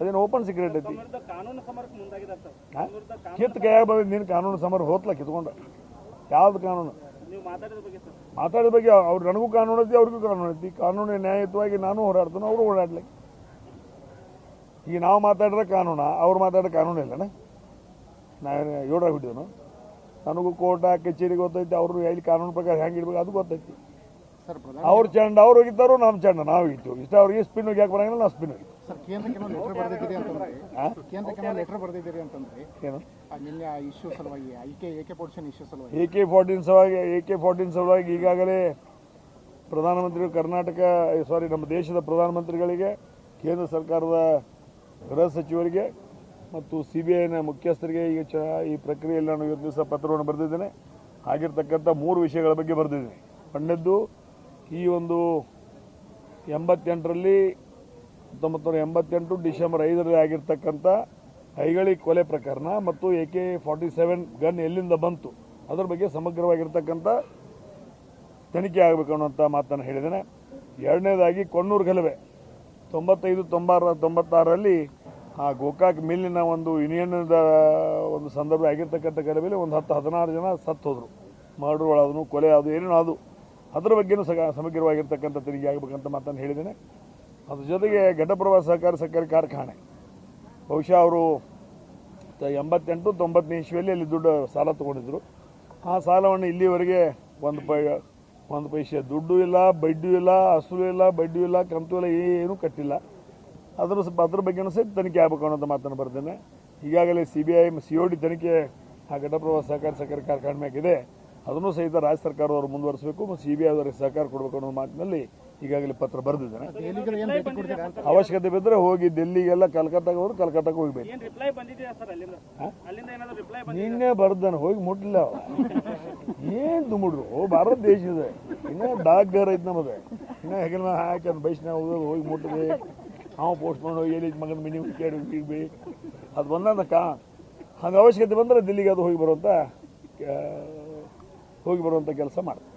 ಅದೇನು open secret ಐತಿ. ಕಿತ್ತು ಕೈಯಾಗ ಬಂದ ನೀನು ಕಾನೂನು ಸಮರ ಹೋತ್ಲ ಕಿತ್ಕೊಂಡ. ಯಾವ್ದು ಕಾನೂನು? ನೀವು ಮಾತಾಡಿದ ಬಗ್ಗೆ ಸರ್. ಮಾತಾಡಿದ ಬಗ್ಗೆ ಅವ್ರು ನನಗೂ ಕಾನೂನು ಐತಿ ಅವ್ರಿಗೂ ಕಾನೂನು ಐತಿ. ಕಾನೂನು ನ್ಯಾಯಯುತವಾಗಿ ನಾನು ಹೋರಾಡ್ತಾನೆ ಅವರು ಓಡಾಡ್ಲಿ ಈಗ ನಾವು ಮಾತಾಡಿದ್ರೆ ಕಾನೂನ? ಅವ್ರು ಮಾತಾಡೋ ಕಾನೂನು ಇಲ್ಲಣ್ಣ ನಾನು ಯೋಡಾಗಿ ಬಿಟ್ಟಿದ್ನು? ನನಗೂ ಕೋರ್ಟ ಕಚೇರಿ ಗೊತ್ತೈತಿ ಅವರು ಎಲ್ಲಿ ಕಾನೂನು ಪ್ರಕಾರ ಹೆಂಗೆ ಇಡ್ಬೇಕು ಅದು ಗೊತ್ತೈತಿ. ಅವ್ರ ಚಂಡ ಅವ್ರು ಹೋಗಿದ್ದಾರೋ ನಮ್ಮ ಚಂಡ ನಾವು ಹೋಗಿತ್ತು ಇಷ್ಟ ಅವ್ರಿಗೆ ಸ್ಪಿನ್ ಹೋಗ್ಯಾಕೆ ಬರಂಗಿಲ್ಲ ನಾವು ಸ್ಪಿನ್ ಹೋಗಿತ್ತು ಸರ್ ಕೇಂದ್ರಕ್ಕೆ ಲೆಟರ್ ಬರೆದಿದ್ದೀರಿ ಅಂತಂದ್ರೆ? ಕೇಂದ್ರಕ್ಕೆ ಲೆಟರ್ ಬರೆದಿದ್ದೀರಿ ಅಂತಂದ್ರೆ ಏನು? ನಿನ್ನೆ ಇಶ್ಯೂ ಸಲುವಾಗಿ I K A K position issue ಸಲುವಾಗಿ. ಎ ಕೆ ಫೋರ್ಟೀನ್ ಸಲುವಾಗಿ ಎ ಕೆ ಫಾರ್ಟೀನ್ ಸಲುವಾಗಿ ಈಗಾಗಲೇ ಪ್ರಧಾನಮಂತ್ರಿಗಳು ಕರ್ನಾಟಕ ಸಾರಿ ನಮ್ಮ ದೇಶದ ಪ್ರಧಾನಮಂತ್ರಿಗಳಿಗೆ ಕೇಂದ್ರ ಸರ್ಕಾರದ ಗೃಹ ಸಚಿವರಿಗೆ ಮತ್ತು ಸಿ ಬಿ ಐನ ಮುಖ್ಯಸ್ಥರಿಗೆ ಈಗ ಚ ಈ ಪ್ರಕ್ರಿಯೆಯಲ್ಲಿ ನಾನು ಇವತ್ತು ದಿವಸ ಪತ್ರವನ್ನು ಬರೆದಿದ್ದೇನೆ. ಆಗಿರ್ತಕ್ಕಂಥ ಮೂರು ವಿಷಯಗಳ ಬಗ್ಗೆ ಬರೆದಿದ್ದೀನಿ. ಒಂದನೇದ್ದು ಈ ಒಂದು ಎಂಬತ್ತೆಂಟರಲ್ಲಿ ಹತ್ತೊಂಬತ್ತು ನೂರ ಎಂಬತ್ತೆಂಟು ಡಿಸೆಂಬರ್ ಐದರಲ್ಲಿ ಆಗಿರ್ತಕ್ಕಂಥ ಐಗಳಿ ಕೊಲೆ ಪ್ರಕರಣ ಮತ್ತು A K forty seven gun ಎಲ್ಲಿಂದ ಬಂತು, ಅದರ ಬಗ್ಗೆ ಸಮಗ್ರವಾಗಿರ್ತಕ್ಕಂಥ ತನಿಖೆ ಆಗಬೇಕು ಅನ್ನುವಂಥ ಮಾತನ್ನು ಹೇಳಿದ್ದೇನೆ. ಎರಡನೇದಾಗಿ ಕೊಣ್ಣೂರು ಗಲಭೆ. ತೊಂಬತ್ತೈದು ತೊಂಬಾರ ತೊಂಬತ್ತಾರರಲ್ಲಿ ಆ ಗೋಕಾಕ್ ಮಿಲ್ಲಿನ ಒಂದು ಯೂನಿಯನ್ದ ಒಂದು ಸಂದರ್ಭ ಆಗಿರ್ತಕ್ಕಂಥ ಗಲಭೆಯಲ್ಲಿ ಒಂದು ಹತ್ತು ಹದಿನಾರು ಜನ ಸತ್ತು ಹೋದರು. ಮರ್ಡರ್ ಕೊಲೆ ಅದು ಏನೇನು ಅದು ಅದರ ಬಗ್ಗೆನೂ ಸಗ ಸಮಗ್ರವಾಗಿರ್ತಕ್ಕಂಥ ತನಿಖೆ ಆಗಬೇಕಂತ ಮಾತನ್ನು ಹೇಳಿದ್ದೇನೆ. ಅದ್ರ ಜೊತೆಗೆ ಘಟಪ್ರಭಾ ಸಹಕಾರ ಸಕ್ಕರೆ ಕಾರ್ಖಾನೆ. ಬಹುಶಃ ಅವರು ಎಂಬತ್ತೆಂಟು, ತೊಂಬತ್ತನೇ ಇಸ್ವಿಯಲ್ಲಿ ಅಲ್ಲಿ ದುಡ್ಡು ಸಾಲ ತೊಗೊಂಡಿದ್ರು. ಆ ಸಾಲವನ್ನು ಇಲ್ಲಿವರೆಗೆ ಒಂದು ಪೈ, ಒಂದು ಪೈಸೆ ದುಡ್ಡು ಇಲ್ಲ, ಬಡ್ಡಿ ಇಲ್ಲ ಅಸಲು ಇಲ್ಲ, ಬಡ್ಡಿ ಇಲ್ಲ, ಕಂತು ಇಲ್ಲ, ಏನೂ ಕಟ್ಟಿಲ್ಲ. ಅದರ ಅದ್ರ ಬಗ್ಗೆನೂ ಸಹಿತ ತನಿಖೆ ಆಗಬೇಕು ಅನ್ನೋದು ಮಾತನ್ನು ಬರ್ತೇನೆ ಈಗಾಗಲೇ C B I, C O D ತನಿಖೆ ಆ ಘಟಪ್ರಭಾ ಸಹಕಾರ ಸಕ್ಕರೆ ಕಾರ್ಖಾನೆ ಮ್ಯಾಗಿದೆ ಅದನ್ನು ಸಹಿತ ರಾಜ್ಯ ಸರ್ಕಾರದವರು ಮುಂದುವರಿಸಬೇಕು ಮತ್ತು ಸಿ ಬಿ ಐ ಅವರಿಗೆ ಸಹಕಾರ ಕೊಡಬೇಕು ಅನ್ನೋ ಮಾತಿನಲ್ಲಿ ಈಗಾಗಲೇ ಪತ್ರ ಬರೆದಿದ್ದೇನೆ. ಅವಶ್ಯಕತೆ ಬಿದ್ದರೆ ಹೋಗಿ ಡೆಲ್ಲಿಗೆಲ್ಲ ಕಲ್ಕತ್ತಾಗ ಹೋದ್ರೆ ಕಲ್ಕತ್ತಾಗ ಹೋಗ್ಬೇಕು. ನಿನ್ನೆ ಬರ್ದಾನೆ ಹೋಗಿ ಮುಟ್ಲಿಲ್ಲ ಏನು ತುಂಬಿಡ್ರು ಭಾರತ ದೇಶ ಇದೆ. ಇನ್ನ ಡಾಕ್ ಗರ್ ಐತೆ ನಮ್ಮದು ಇನ್ನ ಹೆಗಲ ಹಾಕಿ ಹೋಗೋದು ಹೋಗಿ ಮುಟ್ಟಿದೆ ನಾವು ಪೋಸ್ಟ್ ಮಾಡಿ ಹೋಗಿ ಎಲ್ಲಿ ಮಗನ ಮಿನಿ ಕೇಳಿ ಬಿ. ಅದು ಬಂದಕ್ಕ ಹಂಗೆ ಅವಶ್ಯಕತೆ ಬಂದ್ರೆ ದಿಲ್ಲಿಗೆ ಅದು ಹೋಗಿ ಬರುವಂಥ ಆ, ಹೋಗಿ ಬರುವಂಥ ಕೆಲಸ ಮಾಡ್ತಾರೆ.